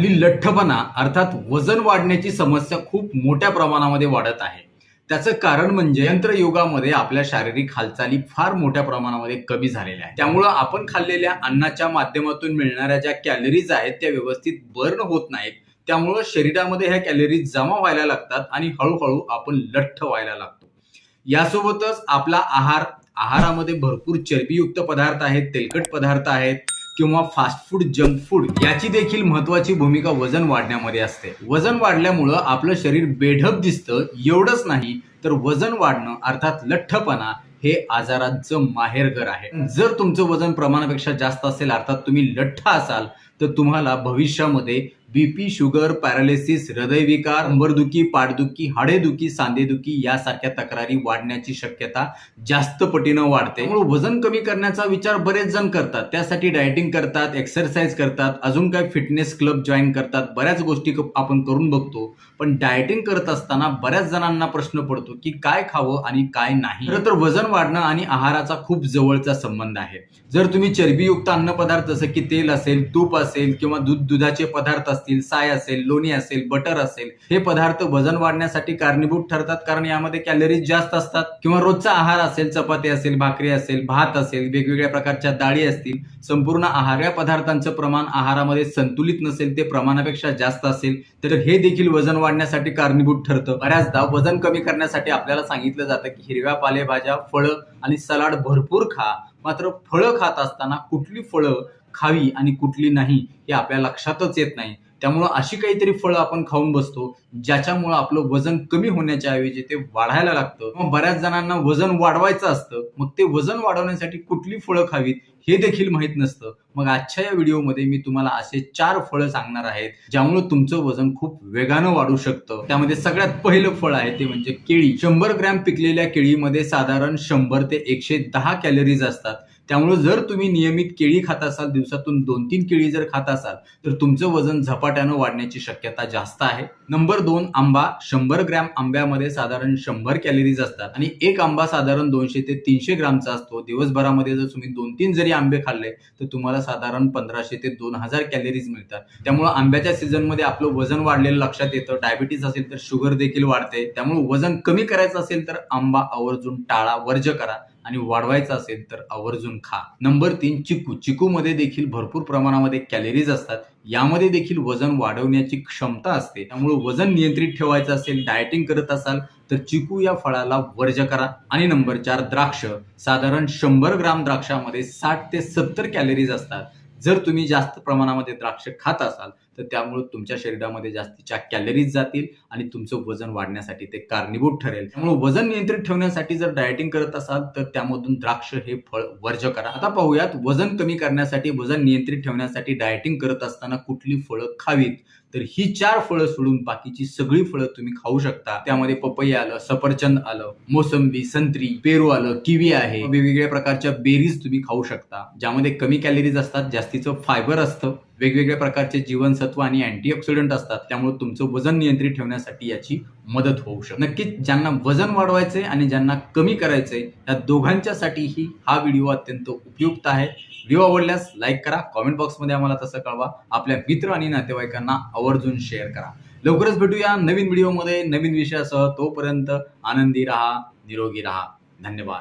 हल्ली लठ्ठपणा अर्थात वजन वाढण्याची समस्या खूप मोठ्या प्रमाणामध्ये वाढत आहे. त्याचं कारण म्हणजे यंत्रयुगामध्ये आपल्या शारीरिक हालचाली फार मोठ्या प्रमाणामध्ये कमी झालेल्या आहेत. त्यामुळं आपण खाल्लेल्या अन्नाच्या माध्यमातून मिळणाऱ्या ज्या कॅलरीज आहेत त्या व्यवस्थित बर्न होत नाहीत. त्यामुळं शरीरामध्ये ह्या कॅलरीज जमा व्हायला लागतात आणि हळूहळू आपण लठ्ठ व्हायला लागतो. यासोबतच आपला आहार आहारामध्ये भरपूर चरबीयुक्त पदार्थ आहेत तेलकट पदार्थ आहेत किंवा फास्ट फूड जंक फूड याची देखील महत्वाची भूमिका वजन वाढण्यामध्ये असते. वजन वाढल्यामुळं आपलं शरीर बेढप दिसतं एवढंच नाही तर वजन वाढणं अर्थात लठ्ठपणा हे आजारांचं माहेरघर आहे. जर तुमचं वजन प्रमाणापेक्षा जास्त असेल अर्थात तुम्ही लठ्ठ असाल तर तुम्हाला भविष्यामध्ये बीपी शुगर पॅरालिसिस हृदयविकार अंबरदुखी पाठदुखी हाडेदुखी सांधेदुखी यासारख्या तक्रारी वाढण्याची शक्यता जास्त पटीनं वाढते. त्यामुळे वजन कमी करण्याचा विचार बरेच जण करतात. त्यासाठी डायटिंग करतात एक्सरसाइज करतात अजून काय फिटनेस क्लब जॉईन करतात बऱ्याच गोष्टी आपण करून बघतो. पण डायटिंग करत असताना बऱ्याच जणांना प्रश्न पडतो की काय खावं आणि काय नाही. खरं तर वजन वाढणं आणि आहाराचा खूप जवळचा संबंध आहे. जर तुम्ही चरबीयुक्त अन्नपदार्थ जसं की तेल असेल तूप असेल किंवा दूध दुधाचे पदार्थ असतील साय असेल लोणी असेल बटर असेल हे पदार्थ वजन वाढण्यासाठी कारणीभूत ठरतात. कारण यामध्ये कॅलरीज जास्त असतात. किंवा रोजचा आहार असेल चपाती असेल भाकरी असेल भात असेल वेगवेगळ्या प्रकारच्या डाळी असतील संपूर्ण आहार या पदार्थांचं प्रमाण आहारामध्ये संतुलित नसेल ते प्रमाणापेक्षा जास्त असेल तर हे देखील वजन वाढण्यासाठी कारणीभूत ठरतं. बऱ्याचदा वजन कमी करण्यासाठी आपल्याला सांगितलं जातं की हिरव्या पालेभाज्या फळं आणि सलाड भरपूर खा. मात्र फळं खात असताना कुठली फळं खावी आणि कुठली नाही हे आपल्या लक्षातच येत नाही. त्यामुळं अशी काहीतरी फळं आपण खाऊन बसतो ज्याच्यामुळं आपलं वजन कमी होण्याच्या ऐवजी ते वाढायला लागतं. मग बऱ्याच जणांना वजन वाढवायचं असतं मग ते वजन वाढवण्यासाठी कुठली फळं खावीत हे देखील माहीत नसतं. मग आजच्या या व्हिडिओमध्ये मी तुम्हाला असे चार फळं सांगणार आहेत ज्यामुळे तुमचं वजन खूप वेगानं वाढू शकतं. त्यामध्ये सगळ्यात पहिलं फळ आहे ते म्हणजे केळी. शंभर ग्रॅम पिकलेल्या केळीमध्ये साधारण शंभर ते एकशे दहा कॅलरीज असतात. त्यामुळे जर तुम्ही नियमित केळी खात असाल दिवसातून दोन तीन केळी जर खात असाल तर तुमचं वजन झपाट्यानं वाढण्याची शक्यता जास्त आहे. नंबर दोन आंबा. शंभर ग्रॅम आंब्यामध्ये साधारण शंभर कॅलरीज असतात आणि एक आंबा साधारण दोनशे ते तीनशे ग्रामचा असतो. दिवसभरामध्ये जर तुम्ही दोन तीन जरी आंबे खाल्ले तर तुम्हाला साधारण पंधराशे ते दोन हजार कॅलरीज मिळतात. त्यामुळे आंब्याच्या सीझनमध्ये आपलं वजन वाढलेलं लक्षात येतं. डायबिटीस असेल तर शुगर देखील वाढते. त्यामुळे वजन कमी करायचं असेल तर आंबा आवर्जून टाळा वर्ज करा. आणि वाढवायचं असेल तर आवर्जून खा. नंबर तीन चिकू. चिकू मध्ये देखील भरपूर प्रमाणामध्ये कॅलरीज असतात. यामध्ये देखील वजन वाढवण्याची क्षमता असते. त्यामुळे वजन नियंत्रित ठेवायचं असेल डायटिंग करत असाल तर चिकू या फळाला वर्ज करा. आणि नंबर चार द्राक्ष. साधारण शंभर ग्राम द्राक्षामध्ये साठ ते सत्तर कॅलरीज असतात. जर तुम्ही जास्त प्रमाणामध्ये द्राक्ष खात असाल तर त्यामुळे तुमच्या शरीरामध्ये जास्तीच्या कॅलरीज जातील आणि तुमचं वजन वाढण्यासाठी ते कारणीभूत ठरेल. त्यामुळे वजन नियंत्रित ठेवण्यासाठी जर डायटिंग करत असाल तर त्यामधून द्राक्ष हे फळ वर्ज करा. आता पाहूयात वजन कमी करण्यासाठी वजन नियंत्रित ठेवण्यासाठी डायटिंग करत असताना कुठली फळं खावीत? तर ही चार फळं सोडून बाकीची सगळी फळं तुम्ही खाऊ शकता. त्यामध्ये पपई आलं सफरचंद आलं मोसंबी संत्री पेरू आलं किवी आहे. वेगवेगळ्या प्रकारच्या बेरीज तुम्ही खाऊ शकता. ज्यामध्ये कमी कॅलरीज असतात जास्तीचं फायबर असतं. वेगवेगळ्या प्रकारचे जीवनसत्व आणि अँटीऑक्सिडंट असतात त्यामुळे तुमचं वजन नियंत्रित ठेवण्यासाठी याची मदत होऊ शकते. नक्कीच ज्यांना वजन वाढवायचंय आणि ज्यांना कमी करायचंय या दोघांच्यासाठीही हा व्हिडिओ अत्यंत उपयुक्त आहे. व्हिडिओ आवडल्यास लाईक करा कॉमेंट बॉक्समध्ये आम्हाला तसं कळवा. आपल्या मित्र आणि नातेवाईकांना आवर्जून शेअर करा. लवकरच भेटूया नवीन व्हिडिओमध्ये नवीन विषयासह. तोपर्यंत आनंदी राहा निरोगी राहा. धन्यवाद.